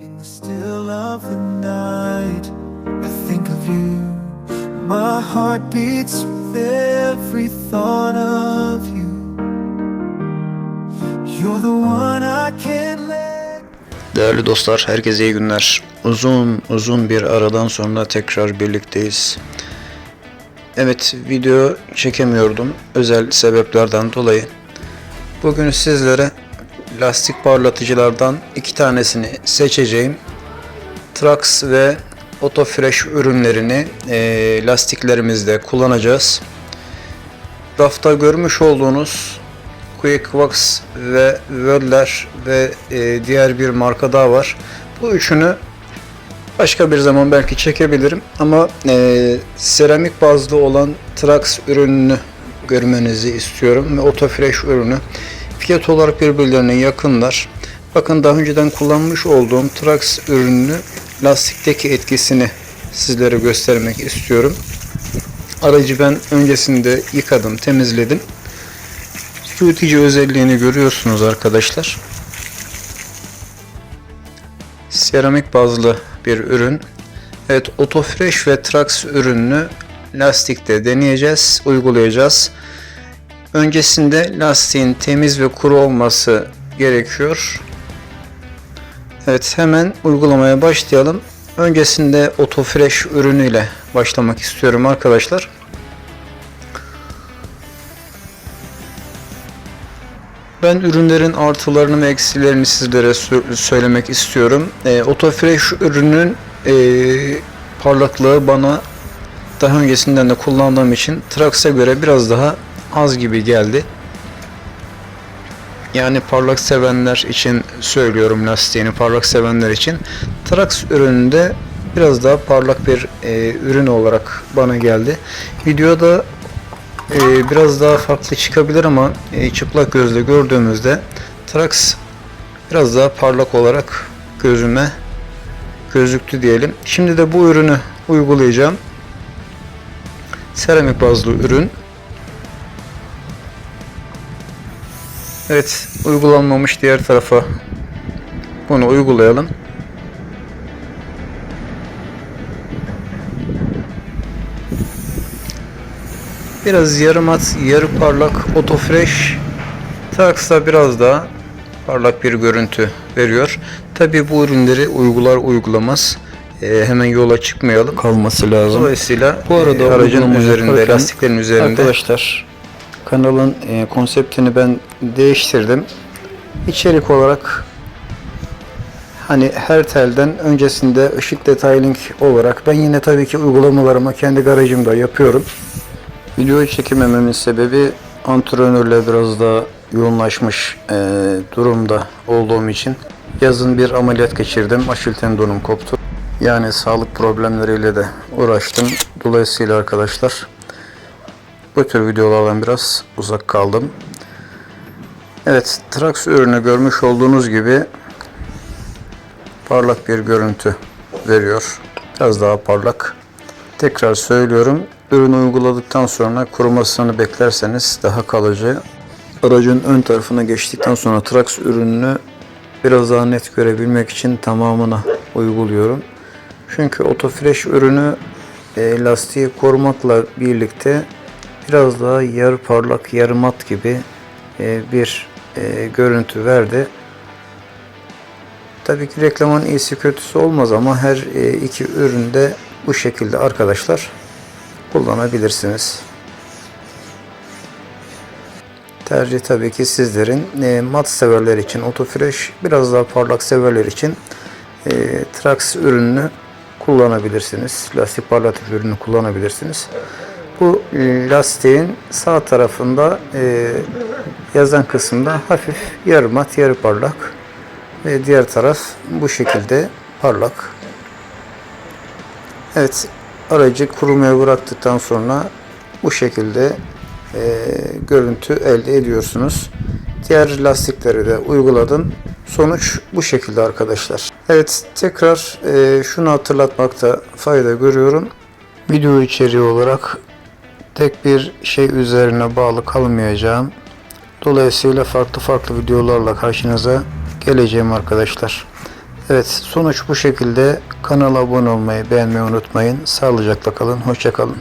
In the still of the night, I think of you. My heart beats with every thought of you. You're the one I can't let Değerli dostlar, herkese iyi günler. Uzun uzun bir aradan sonra tekrar birlikteyiz. Evet, video çekemiyordum özel sebeplerden dolayı. Bugün sizlere lastik parlatıcılardan iki tanesini seçeceğim. Trax ve Autofresh ürünlerini eee, lastiklerimizde kullanacağız. Rafta görmüş olduğunuz Quick Wax ve Wöller ve e, diğer bir marka daha var. Bu üçünü başka bir zaman belki çekebilirim ama e, seramik bazlı olan Trax ürününü görmenizi istiyorum ve Autofresh ürünü. Fiyat olarak birbirlerine yakınlar. Bakın daha önceden kullanmış olduğum Trax ürününü lastikteki etkisini sizlere göstermek istiyorum. Aracı ben öncesinde yıkadım, temizledim. Sürütücü özelliğini görüyorsunuz arkadaşlar. Seramik bazlı bir ürün. Evet, Autofresh ve Trax ürününü lastikte deneyeceğiz, uygulayacağız. Öncesinde lastiğin temiz ve kuru olması gerekiyor. Evet, hemen uygulamaya başlayalım. Öncesinde Autofresh ürünüyle başlamak istiyorum arkadaşlar. Ben ürünlerin artılarını ve eksilerini sizlere sö- söylemek istiyorum. E, Autofresh ürünün e, parlaklığı bana daha öncesinden de kullandığım için Trax'a göre biraz daha az gibi geldi. Yani parlak sevenler için söylüyorum lastiğini parlak sevenler için. Trax ürününde biraz daha parlak bir e, ürün olarak bana geldi. Videoda ee, biraz daha farklı çıkabilir ama e, çıplak gözle gördüğümüzde Trax biraz daha parlak olarak gözüme gözüktü diyelim. Şimdi de bu ürünü uygulayacağım. Seramik bazlı ürün. Evet, uygulanmamış diğer tarafa bunu uygulayalım. Biraz yarım at, yarı parlak Autofresh Trax'ta biraz daha parlak bir görüntü veriyor. Tabi bu ürünleri uygular uygulamaz e, hemen yola çıkmayalım. Kalması lazım. Dolayısıyla Bu arada e, aracın üzerinde, lastiklerin üzerinde Arkadaşlar kanalın e, konseptini ben değiştirdim. İçerik olarak hani her telden öncesinde ışık detailing olarak ben yine tabii ki uygulamalarımı kendi garajımda yapıyorum. Videoyu çekemememin sebebi antrenörle biraz daha yoğunlaşmış e, durumda olduğum için yazın bir ameliyat geçirdim. Aşil tendonum koptu. Yani sağlık problemleriyle de uğraştım. Dolayısıyla arkadaşlar bu tür videolardan biraz uzak kaldım. Evet, Trax ürünü görmüş olduğunuz gibi parlak bir görüntü veriyor. Biraz daha parlak. Tekrar söylüyorum. Ürünü uyguladıktan sonra kurumasını beklerseniz daha kalıcı. Aracın ön tarafına geçtikten sonra Trax ürününü biraz daha net görebilmek için tamamına uyguluyorum. Çünkü Autofresh ürünü e, lastiği korumakla birlikte biraz daha yarı parlak, yarı mat gibi e, bir e, görüntü verdi. Tabii ki reklamın iyisi kötüsü olmaz ama her e, iki üründe bu şekilde arkadaşlar kullanabilirsiniz. Tercih tabii ki sizlerin e, mat severler için Autofresh, biraz daha parlak severler için e, Trax ürününü kullanabilirsiniz. Lastik parlatıcı ürünü kullanabilirsiniz. Bu e, lastiğin sağ tarafında e, yazan kısımda hafif yarı mat yarı parlak ve diğer taraf bu şekilde parlak. Evet aracı kurumaya bıraktıktan sonra bu şekilde e, görüntü elde ediyorsunuz. Diğer lastikleri de uyguladım. Sonuç bu şekilde arkadaşlar. Evet tekrar e, şunu hatırlatmakta fayda görüyorum. Video içeriği olarak tek bir şey üzerine bağlı kalmayacağım. Dolayısıyla farklı farklı videolarla karşınıza geleceğim arkadaşlar. Evet sonuç bu şekilde. Kanala abone olmayı beğenmeyi unutmayın. Sağlıcakla kalın. Hoşça kalın.